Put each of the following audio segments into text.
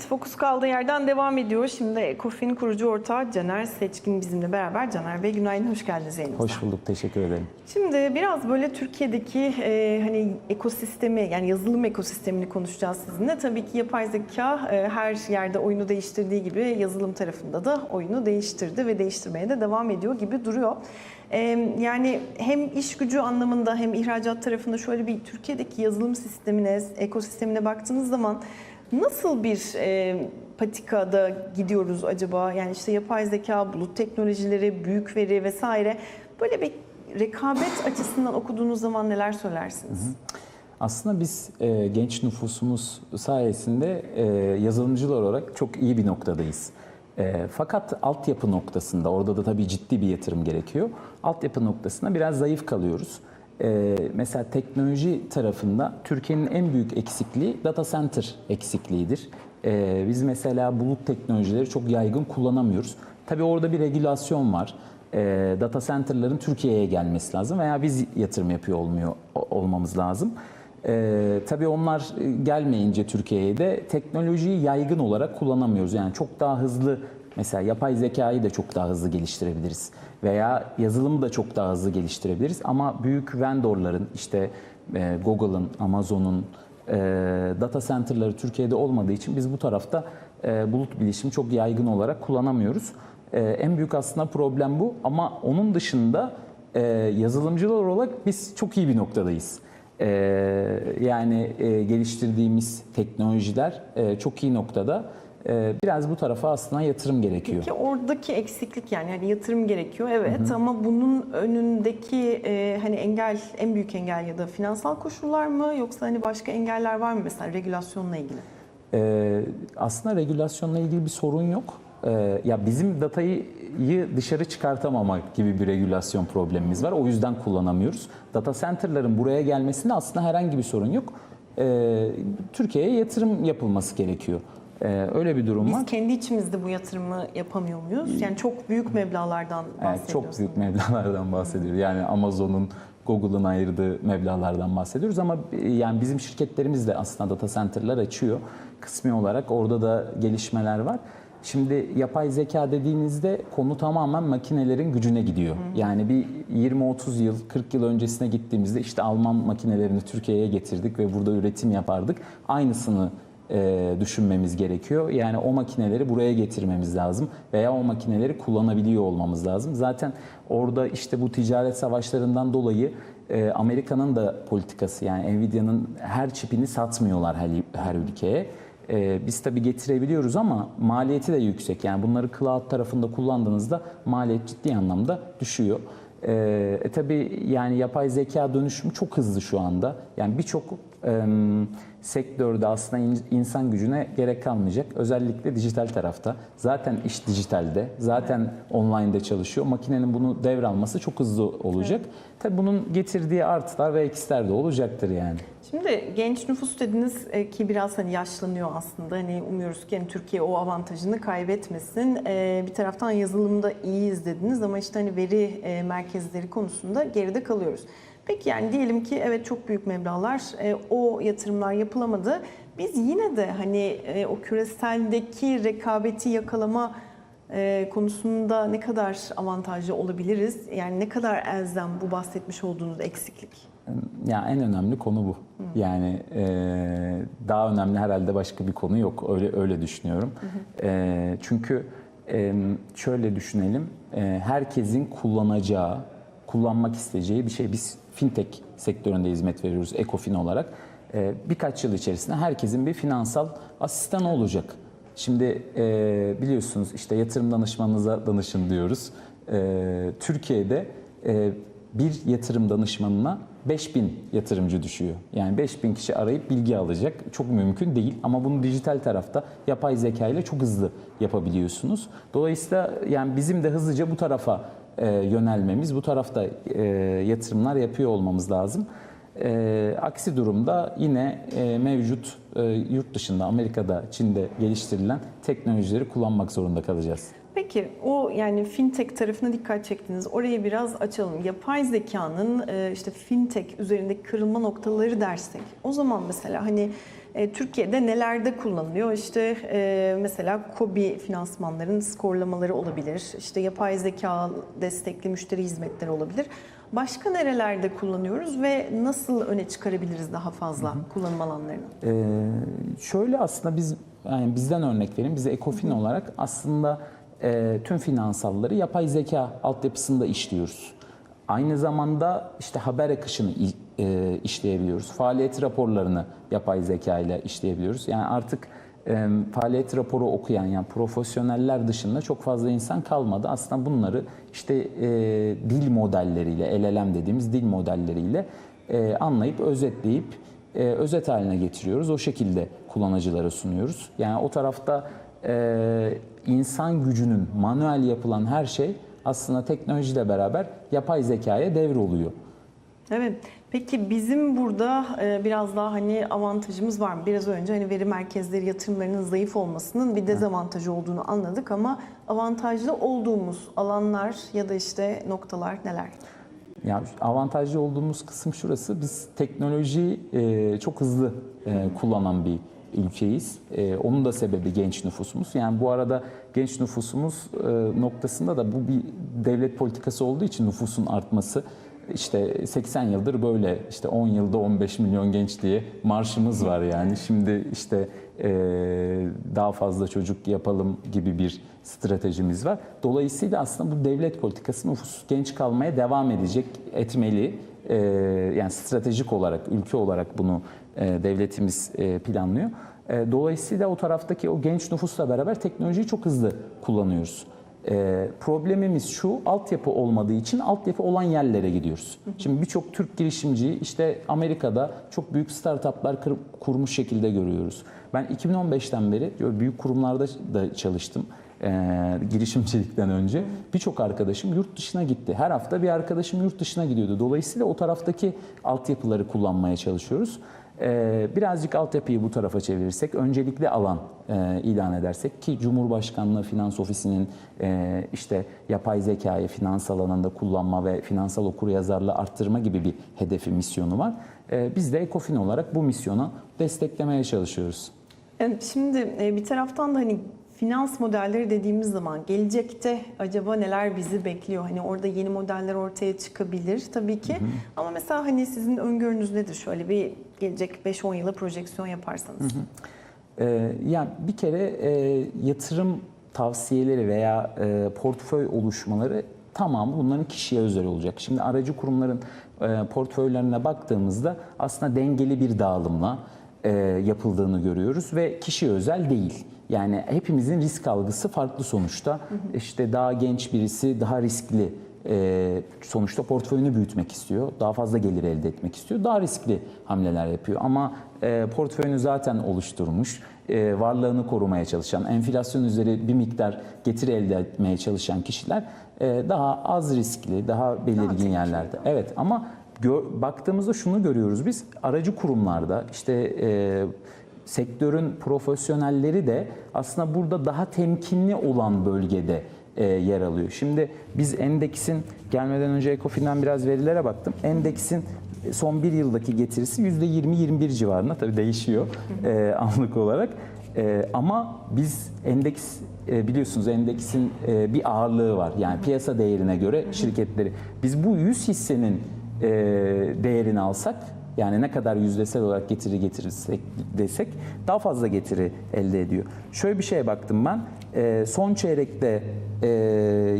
Evet, Fokus kaldığı yerden devam ediyor. Şimdi Ekofin kurucu ortağı Caner Seçkin bizimle beraber. Caner Bey günaydın, hoş geldiniz yayınımıza. Hoş bulduk, teşekkür ederim. Şimdi biraz böyle Türkiye'deki e, hani ekosistemi yani yazılım ekosistemini konuşacağız sizinle. Tabii ki yapay zeka e, her yerde oyunu değiştirdiği gibi yazılım tarafında da oyunu değiştirdi ve değiştirmeye de devam ediyor gibi duruyor. E, yani hem iş gücü anlamında hem ihracat tarafında şöyle bir Türkiye'deki yazılım sistemine, ekosistemine baktığınız zaman nasıl bir e, patikada gidiyoruz acaba? Yani işte yapay zeka, bulut teknolojileri, büyük veri vesaire böyle bir rekabet açısından okuduğunuz zaman neler söylersiniz? Aslında biz e, genç nüfusumuz sayesinde e, yazılımcılar olarak çok iyi bir noktadayız. E, fakat altyapı noktasında, orada da tabii ciddi bir yatırım gerekiyor. Altyapı noktasında biraz zayıf kalıyoruz. E, mesela teknoloji tarafında Türkiye'nin en büyük eksikliği data center eksikliğidir. E, biz mesela bulut teknolojileri çok yaygın kullanamıyoruz. Tabii orada bir regülasyon var. E, data center'ların Türkiye'ye gelmesi lazım veya biz yatırım yapıyor olmuyor olmamız lazım. E, tabii onlar gelmeyince Türkiye'ye de teknolojiyi yaygın olarak kullanamıyoruz. Yani çok daha hızlı mesela yapay zekayı da çok daha hızlı geliştirebiliriz veya yazılımı da çok daha hızlı geliştirebiliriz ama büyük vendorların işte e, Google'ın, Amazon'un e, data center'ları Türkiye'de olmadığı için biz bu tarafta e, bulut bilişimi çok yaygın olarak kullanamıyoruz. En büyük aslında problem bu ama onun dışında yazılımcılar olarak biz çok iyi bir noktadayız. Yani geliştirdiğimiz teknolojiler çok iyi noktada. E, biraz bu tarafa aslında yatırım gerekiyor. Peki oradaki eksiklik yani hani yatırım gerekiyor evet ama bunun önündeki e, hani engel en büyük engel ya da finansal koşullar mı yoksa hani başka engeller var mı mesela regülasyonla ilgili? Ee, aslında regülasyonla ilgili bir sorun yok. Ee, ya bizim datayı dışarı çıkartamamak gibi bir regülasyon problemimiz var. O yüzden kullanamıyoruz. Data center'ların buraya gelmesinde aslında herhangi bir sorun yok. Ee, Türkiye'ye yatırım yapılması gerekiyor. Ee, öyle bir durum var. Biz kendi içimizde bu yatırımı yapamıyor muyuz? Yani çok büyük meblağlardan Evet, bahsediyoruz. çok büyük meblağlardan bahsediyoruz. Yani Amazon'un, Google'ın ayırdığı meblağlardan bahsediyoruz ama e, yani bizim şirketlerimiz de aslında data center'lar açıyor. Kısmi olarak orada da gelişmeler var. Şimdi yapay zeka dediğinizde konu tamamen makinelerin gücüne gidiyor. Yani bir 20-30 yıl, 40 yıl öncesine gittiğimizde işte Alman makinelerini Türkiye'ye getirdik ve burada üretim yapardık. Aynısını e, düşünmemiz gerekiyor. Yani o makineleri buraya getirmemiz lazım veya o makineleri kullanabiliyor olmamız lazım. Zaten orada işte bu ticaret savaşlarından dolayı e, Amerika'nın da politikası yani Nvidia'nın her çipini satmıyorlar her, her ülkeye. E, biz tabii getirebiliyoruz ama maliyeti de yüksek. Yani bunları cloud tarafında kullandığınızda maliyet ciddi anlamda düşüyor. E, e tabii yani yapay zeka dönüşümü çok hızlı şu anda. Yani birçok e, sektörde aslında in- insan gücüne gerek kalmayacak. Özellikle dijital tarafta. Zaten iş dijitalde, zaten online'da çalışıyor. Makinenin bunu devralması çok hızlı olacak. Tabii bunun getirdiği artılar ve eksiler de olacaktır yani. Şimdi genç nüfus dediniz e, ki biraz hani yaşlanıyor aslında. Hani umuyoruz ki hani Türkiye o avantajını kaybetmesin. E, Bir taraftan yazılımda iyiyiz dediniz ama işte hani veri e, merkezleri konusunda geride kalıyoruz. Peki yani diyelim ki evet çok büyük meblağlar o yatırımlar yapılamadı. Biz yine de hani o küreseldeki rekabeti yakalama konusunda ne kadar avantajlı olabiliriz? Yani ne kadar elzem bu bahsetmiş olduğunuz eksiklik? Ya en önemli konu bu. Yani e, daha önemli herhalde başka bir konu yok. Öyle öyle düşünüyorum. E, çünkü e, şöyle düşünelim. E, herkesin kullanacağı, kullanmak isteyeceği bir şey. Biz fintech sektöründe hizmet veriyoruz Ecofin olarak. E, birkaç yıl içerisinde herkesin bir finansal asistanı olacak. Şimdi e, biliyorsunuz işte yatırım danışmanınıza danışın diyoruz. E, Türkiye'de e, bir yatırım danışmanına 5000 yatırımcı düşüyor. Yani 5000 kişi arayıp bilgi alacak. Çok mümkün değil ama bunu dijital tarafta yapay zeka ile çok hızlı yapabiliyorsunuz. Dolayısıyla yani bizim de hızlıca bu tarafa e, yönelmemiz, bu tarafta e, yatırımlar yapıyor olmamız lazım. E, aksi durumda yine e, mevcut e, yurt dışında, Amerika'da, Çin'de geliştirilen teknolojileri kullanmak zorunda kalacağız. Peki o yani fintech tarafına dikkat çektiniz. Orayı biraz açalım. Yapay zekanın e, işte fintech üzerindeki kırılma noktaları dersek o zaman mesela hani e, Türkiye'de nelerde kullanılıyor? İşte e, mesela KOBİ finansmanların skorlamaları olabilir. İşte yapay zeka destekli müşteri hizmetleri olabilir. Başka nerelerde kullanıyoruz ve nasıl öne çıkarabiliriz daha fazla kullanım alanlarını? Ee, şöyle aslında biz yani bizden örnek vereyim. Biz Ecofin olarak aslında e, tüm finansalları yapay zeka altyapısında işliyoruz. Aynı zamanda işte haber akışını e, işleyebiliyoruz. Faaliyet raporlarını yapay zeka ile işleyebiliyoruz. Yani artık e, faaliyet raporu okuyan yani profesyoneller dışında çok fazla insan kalmadı. Aslında bunları işte e, dil modelleriyle, LLM dediğimiz dil modelleriyle e, anlayıp özetleyip e, özet haline getiriyoruz. O şekilde kullanıcılara sunuyoruz. Yani o tarafta e, insan gücünün manuel yapılan her şey aslında teknolojiyle beraber yapay zekaya devroluyor. Evet. Peki bizim burada e, biraz daha hani avantajımız var mı? Biraz önce hani veri merkezleri yatırımlarının zayıf olmasının bir dezavantajı olduğunu anladık ama avantajlı olduğumuz alanlar ya da işte noktalar neler? Yani avantajlı olduğumuz kısım şurası. Biz teknolojiyi e, çok hızlı e, kullanan bir ülkeyiz. E, onun da sebebi genç nüfusumuz. Yani bu arada genç nüfusumuz e, noktasında da bu bir devlet politikası olduğu için nüfusun artması işte 80 yıldır böyle işte 10 yılda 15 milyon genç diye marşımız var yani. Şimdi işte e, daha fazla çocuk yapalım gibi bir stratejimiz var. Dolayısıyla aslında bu devlet politikası nüfus genç kalmaya devam edecek, etmeli. E, yani stratejik olarak, ülke olarak bunu devletimiz e, planlıyor. E, dolayısıyla o taraftaki o genç nüfusla beraber teknolojiyi çok hızlı kullanıyoruz. E, problemimiz şu, altyapı olmadığı için altyapı olan yerlere gidiyoruz. Şimdi birçok Türk girişimciyi işte Amerika'da çok büyük startuplar kurmuş şekilde görüyoruz. Ben 2015'ten beri büyük kurumlarda da çalıştım. e, girişimcilikten önce birçok arkadaşım yurt dışına gitti. Her hafta bir arkadaşım yurt dışına gidiyordu. Dolayısıyla o taraftaki altyapıları kullanmaya çalışıyoruz. Ee, birazcık altyapıyı bu tarafa çevirirsek, öncelikli alan e, ilan edersek ki Cumhurbaşkanlığı Finans Ofisi'nin e, işte yapay zekayı finans alanında kullanma ve finansal okuryazarlığı arttırma gibi bir hedefi, misyonu var. E, biz de Ecofin olarak bu misyonu desteklemeye çalışıyoruz. Şimdi bir taraftan da hani finans modelleri dediğimiz zaman gelecekte acaba neler bizi bekliyor? Hani orada yeni modeller ortaya çıkabilir tabii ki. Ama mesela hani sizin öngörünüz nedir? Şöyle bir gelecek 5-10 yıla projeksiyon yaparsanız. Ee, yani bir kere e, yatırım tavsiyeleri veya e, portföy oluşmaları tamamı bunların kişiye özel olacak. Şimdi aracı kurumların e, portföylerine baktığımızda aslında dengeli bir dağılımla e, yapıldığını görüyoruz ve kişiye özel değil. Yani hepimizin risk algısı farklı sonuçta. İşte daha genç birisi daha riskli e, sonuçta portföyünü büyütmek istiyor. Daha fazla gelir elde etmek istiyor. Daha riskli hamleler yapıyor. Ama e, portföyünü zaten oluşturmuş, e, varlığını korumaya çalışan, enflasyon üzeri bir miktar getiri elde etmeye çalışan kişiler e, daha az riskli, daha belirgin tehlikeli. yerlerde. Evet ama gö- baktığımızda şunu görüyoruz biz. Aracı kurumlarda işte e, sektörün profesyonelleri de aslında burada daha temkinli olan bölgede e, yer alıyor. Şimdi biz endeksin gelmeden önce Ecofin'den biraz verilere baktım. Endeksin son bir yıldaki getirisi %20-21 civarında tabii değişiyor e, anlık olarak. E, ama biz endeks e, biliyorsunuz endeksin e, bir ağırlığı var. Yani piyasa değerine göre şirketleri. Biz bu 100 hissenin e, değerini alsak yani ne kadar yüzdesel olarak getiri getirirsek desek daha fazla getiri elde ediyor. Şöyle bir şeye baktım ben. E, son çeyrekte e,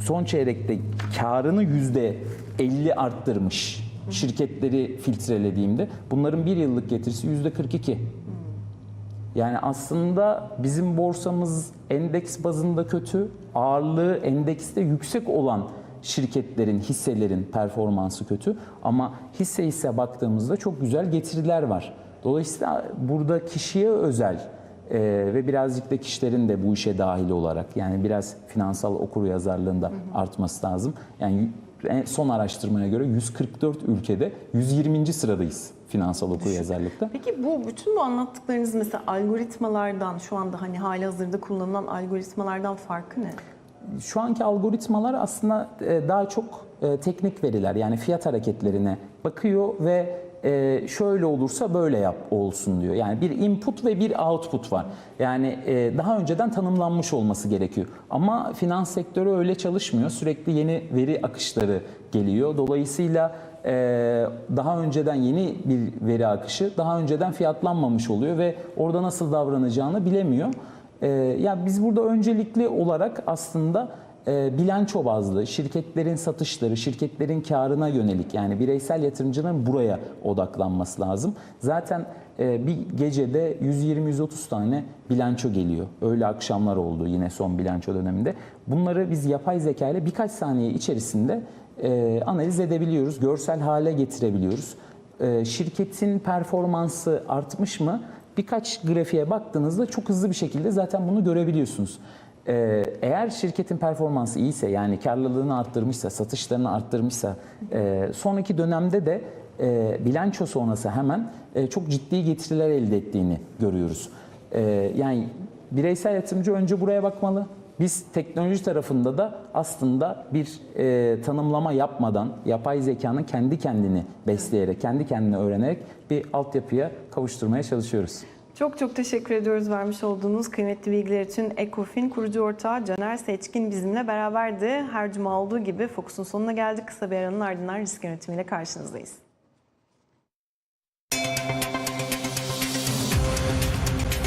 son çeyrekte karını yüzde 50 arttırmış şirketleri filtrelediğimde bunların bir yıllık getirisi yüzde 42. Yani aslında bizim borsamız endeks bazında kötü, ağırlığı endekste yüksek olan şirketlerin, hisselerin performansı kötü ama hisse hisse baktığımızda çok güzel getiriler var. Dolayısıyla burada kişiye özel e, ve birazcık da kişilerin de bu işe dahil olarak yani biraz finansal okuryazarlığın da artması lazım. Yani son araştırmaya göre 144 ülkede 120. sıradayız finansal okuryazarlıkta. Peki bu bütün bu anlattıklarınız mesela algoritmalardan şu anda hani hali hazırda kullanılan algoritmalardan farkı ne? Şu anki algoritmalar aslında e, daha çok e, teknik veriler yani fiyat hareketlerine bakıyor ve e, şöyle olursa böyle yap olsun diyor. Yani bir input ve bir output var. Yani daha önceden tanımlanmış olması gerekiyor. Ama finans sektörü öyle çalışmıyor. Sürekli yeni veri akışları geliyor. Dolayısıyla daha önceden yeni bir veri akışı daha önceden fiyatlanmamış oluyor ve orada nasıl davranacağını bilemiyor. E, ya biz burada öncelikli olarak aslında e, bilanço bazlı, şirketlerin satışları, şirketlerin karına yönelik yani bireysel yatırımcının buraya odaklanması lazım. Zaten e, bir gecede 120-130 tane bilanço geliyor. Öyle akşamlar oldu yine son bilanço döneminde. Bunları biz yapay zeka ile birkaç saniye içerisinde e, analiz edebiliyoruz, görsel hale getirebiliyoruz. E, şirketin performansı artmış mı? Birkaç grafiğe baktığınızda çok hızlı bir şekilde zaten bunu görebiliyorsunuz. Ee, eğer şirketin performansı iyiyse yani karlılığını arttırmışsa, satışlarını arttırmışsa e, sonraki dönemde de e, bilanço sonrası hemen e, çok ciddi getiriler elde ettiğini görüyoruz. E, yani bireysel yatırımcı önce buraya bakmalı. Biz teknoloji tarafında da aslında bir e, tanımlama yapmadan yapay zekanın kendi kendini besleyerek, kendi kendini öğrenerek bir altyapıya kavuşturmaya çalışıyoruz. Çok çok teşekkür ediyoruz vermiş olduğunuz kıymetli bilgiler için. Ekofin kurucu ortağı Caner Seçkin bizimle beraberdi. Her cuma olduğu gibi Fokus'un sonuna geldik. Kısa bir aranın ardından risk yönetimiyle karşınızdayız.